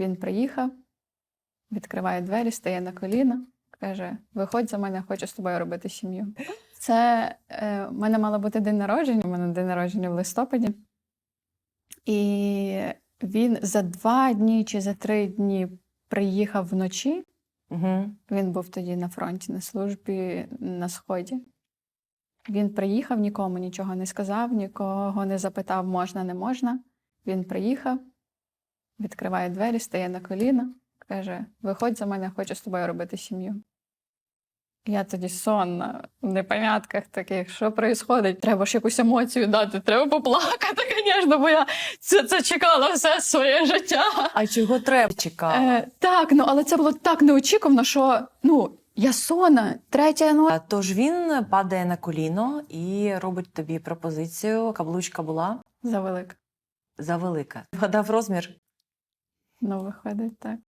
Він приїхав, відкриває двері, стає на коліна, каже: Виходь за мене, хочу з тобою робити сім'ю. Це е, в мене мало бути день народження. У мене день народження в листопаді. І він за два дні чи за три дні приїхав вночі. Угу. Він був тоді на фронті, на службі на сході. Він приїхав, нікому нічого не сказав, нікого не запитав, можна, не можна. Він приїхав, відкриває двері, стає на коліна, каже: Виходь за мене, хочу з тобою робити сім'ю. Я тоді сонна, в непонятках таких, що відбувається? Треба ж якусь емоцію дати, треба поплакати, звісно, бо я це, це чекала все своє життя. А чого треба чекати? Е, так, ну але це було так неочікувано, що ну, я сона, третя ну. Тож він падає на коліно і робить тобі пропозицію. Каблучка була Завелика. завелика. Вгадав розмір. Ну, виходить так.